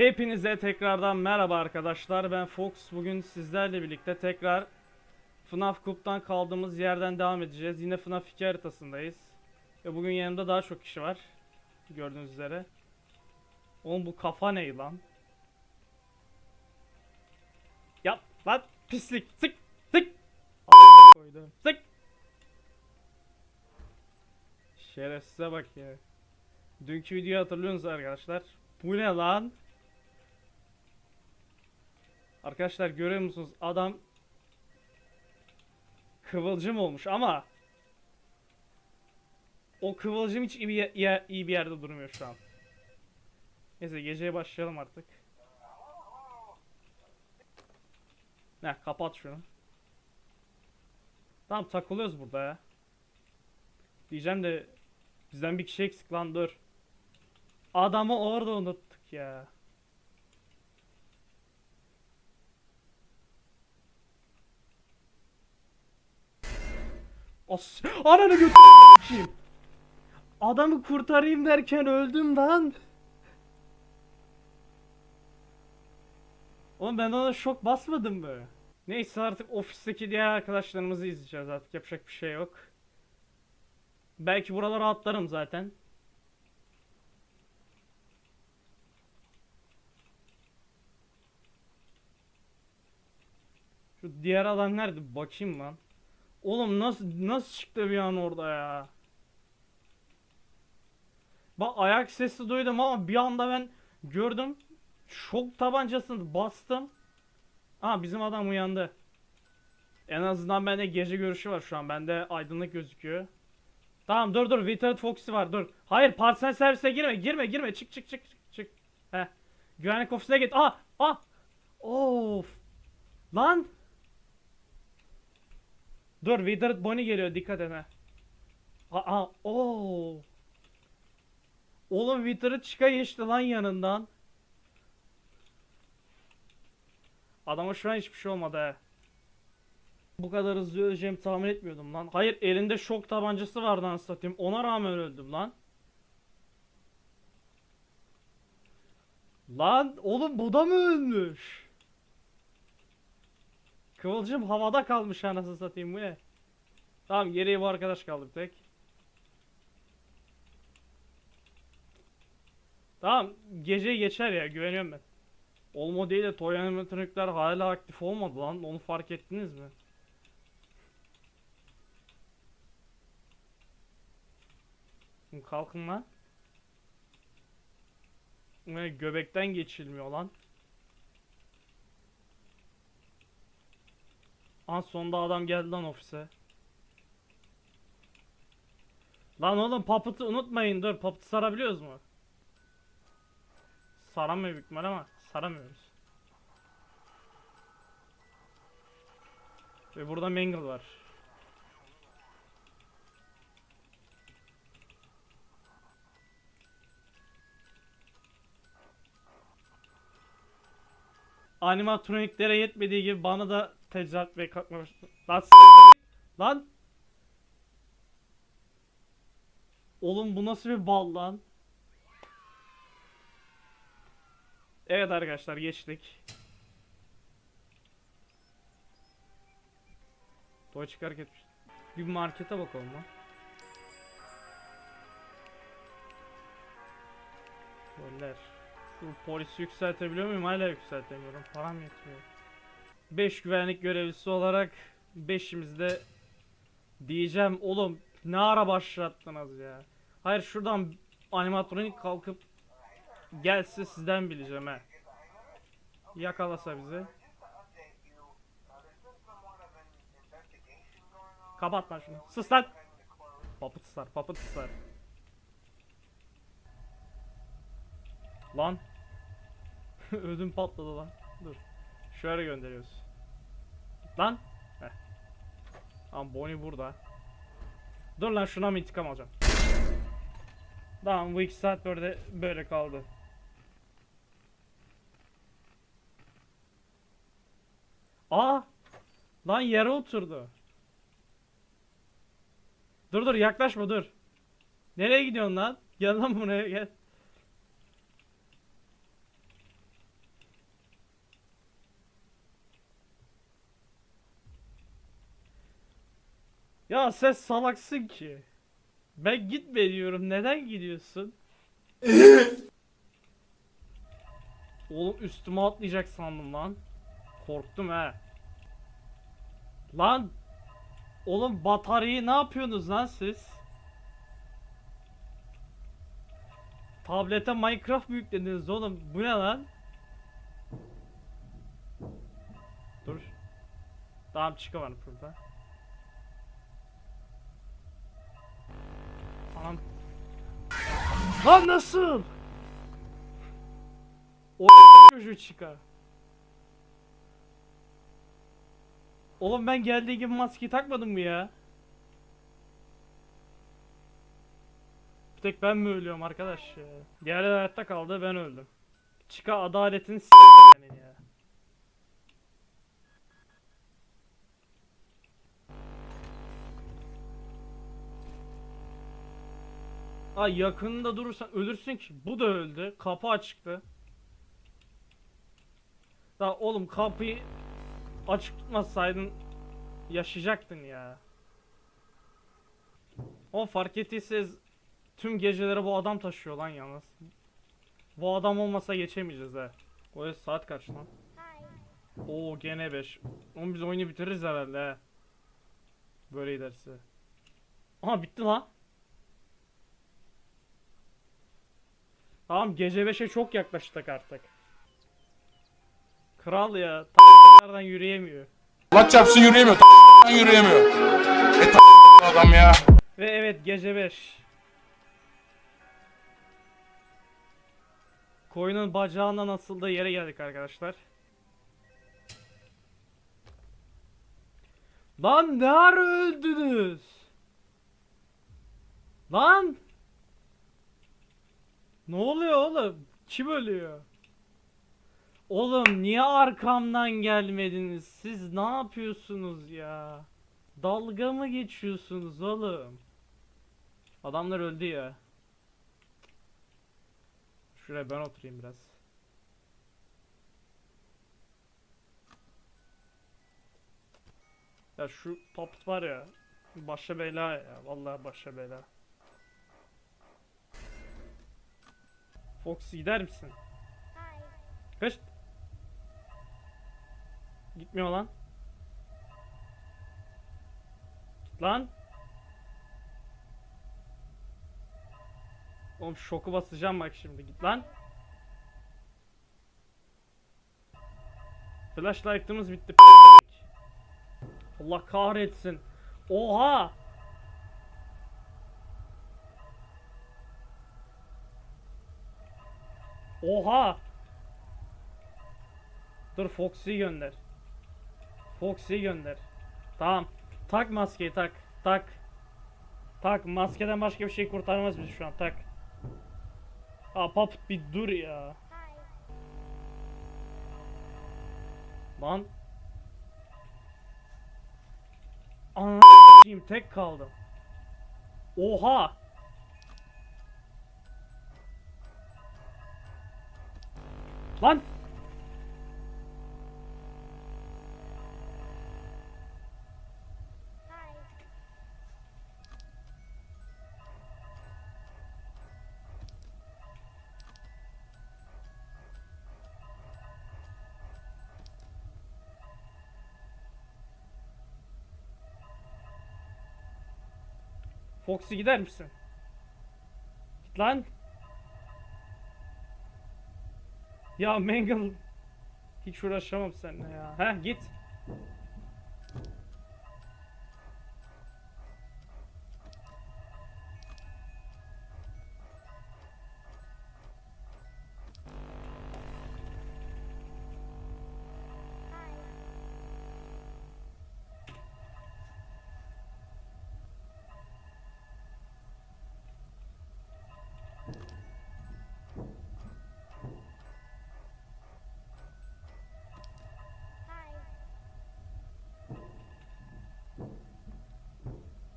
Hepinize tekrardan merhaba arkadaşlar. Ben Fox. Bugün sizlerle birlikte tekrar FNAF Cup'tan kaldığımız yerden devam edeceğiz. Yine FNAF 2 haritasındayız. Ve bugün yanımda daha çok kişi var. Gördüğünüz üzere. Oğlum bu kafa ne lan? Yap lan pislik. Sık sık. Koydum. Sık. Şerefsize bak ya. Dünkü videoyu hatırlıyorsunuz arkadaşlar. Bu ne lan? Arkadaşlar görüyor musunuz? Adam kıvılcım olmuş ama o kıvılcım hiç iyi bir, iyi bir yerde durmuyor şu an. Neyse geceye başlayalım artık. Ne kapat şunu. Tamam takılıyoruz burada ya. Diyeceğim de bizden bir kişi eksik lan dur. Adamı orada unuttuk ya. As Ananı götü Adamı kurtarayım derken öldüm lan. Oğlum ben ona şok basmadım mı? Neyse artık ofisteki diğer arkadaşlarımızı izleyeceğiz artık yapacak bir şey yok. Belki buralara atlarım zaten. Şu diğer adam nerede? Bakayım lan. Oğlum nasıl nasıl çıktı bir an orada ya? Bak ayak sesi duydum ama bir anda ben gördüm. Şok tabancasını bastım. Aa bizim adam uyandı. En azından bende gece görüşü var şu an. Bende aydınlık gözüküyor. Tamam dur dur. Withered Foxy var dur. Hayır parsel servise girme. Girme girme. Çık çık çık çık. çık. Heh. Güvenlik ofisine git. Ah ah. Of. Lan. Dur Withered Bonnie geliyor dikkat et ha. Aa oo. Oğlum Withered çıka geçti lan yanından. Adama şu an hiçbir şey olmadı he. Bu kadar hızlı öleceğimi tahmin etmiyordum lan. Hayır elinde şok tabancası vardı anasını satayım. Ona rağmen öldüm lan. Lan oğlum bu da mı ölmüş? Kıvılcım havada kalmış anasını satayım bu ne? Tamam geriye bu arkadaş kaldı tek. Tamam gece geçer ya güveniyorum ben. Olmo değil de toy animatronikler hala aktif olmadı lan onu fark ettiniz mi? Kalkın lan. Göbekten geçilmiyor lan. An sonunda adam geldi lan ofise. Lan oğlum Puppet'ı unutmayın dur Puppet'ı sarabiliyoruz mu? Saramıyor büyük ama saramıyoruz. Ve burada Mangle var. Animatroniklere yetmediği gibi bana da tecrüt ve kalkma. Lan Lan Oğlum bu nasıl bir bal lan? Evet arkadaşlar geçtik. Toy çıkark etmiş. Bir markete bakalım lan. Goller. Şu polisi yükseltebiliyor muyum? Hala yükseltemiyorum. Param yetmiyor. 5 güvenlik görevlisi olarak 5'imiz de diyeceğim oğlum ne ara başlattınız ya. Hayır şuradan animatronik kalkıp gelse sizden bileceğim he. Yakalasa bizi. Kapat lan şunu. Sus lan. Papıt sar, papıt sar. Lan. Ödüm patladı lan. Dur. Şöyle gönderiyoruz. Lan. Heh. Tamam Bonnie burada. Dur lan şuna mı intikam alacağım? Tamam bu iki saat böyle böyle kaldı. Aa! Lan yere oturdu. Dur dur yaklaşma dur. Nereye gidiyorsun lan? Gel lan buraya gel. Ya sen salaksın ki. Ben gitme diyorum. Neden gidiyorsun? Oğlum üstüme atlayacak sandım lan. Korktum he. Lan. Oğlum bataryayı ne yapıyorsunuz lan siz? Tablete Minecraft mı yüklediniz oğlum? Bu ne lan? Dur. Tamam çıkamadım burada. Lan nasıl? O çocuğu çıkar. Oğlum ben geldiği gibi maskeyi takmadım mı ya? Bir tek ben mi ölüyorum arkadaş ya? Diğerleri hayatta kaldı ben öldüm. Çıka adaletini s*** ya. Ay yakınında durursan ölürsün ki. Bu da öldü. Kapı açıktı. Da oğlum kapıyı açık tutmasaydın yaşayacaktın ya. O fark ettiyseniz tüm geceleri bu adam taşıyor lan yalnız. Bu adam olmasa geçemeyeceğiz ha. O saat kaç lan? Oo gene 5. Oğlum biz oyunu bitiririz herhalde he. Böyle giderse. Aha bitti lan. Tamam gece 5'e çok yaklaştık artık. Kral ya. Nereden yürüyemiyor. Allah çarpsın yürüyemiyor. yürüyemiyor. E adam ya. Ve evet gece 5. Koyunun bacağından asıldığı yere geldik arkadaşlar. Lan ne ara öldünüz? Lan! Ne oluyor oğlum? Kim ölüyor? Oğlum niye arkamdan gelmediniz? Siz ne yapıyorsunuz ya? Dalga mı geçiyorsunuz oğlum? Adamlar öldü ya. Şuraya ben oturayım biraz. Ya şu puppet var ya. Başa bela ya. Vallahi başa bela. Fox gider misin? Kaç. Gitmiyor lan. Git lan. Oğlum şoku basacağım bak şimdi git lan. Flashlight'ımız bitti. Allah kahretsin. Oha! Oha! Dur Foxy'yi gönder. Foxy'yi gönder. Tamam. Tak maskeyi tak. Tak. Tak maskeden başka bir şey kurtarmaz bizi şu an tak. Aa Puppet bir dur ya. Lan. Anam tek kaldım. Oha. Lan. Foxy gider misin? Git lan. Ya Mangle hiç uğraşamam seninle ya. Heh git.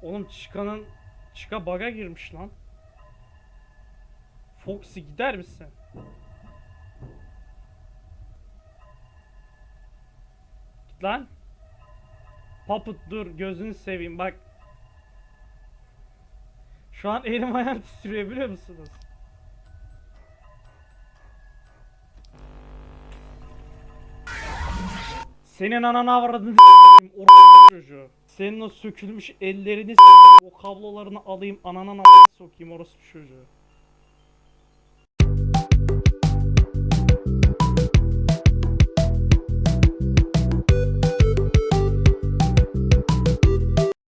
Oğlum Çıka'nın Çıka baga girmiş lan. Foxy gider misin? Git lan. Puppet dur gözünü seveyim bak. Şu an elim ayağım titriyor biliyor musunuz? Senin ananı avradını s**eyim, çocuğu. Senin o sökülmüş ellerini s**eyim, o kablolarını alayım ananın a**ına sokayım orospu çocuğu.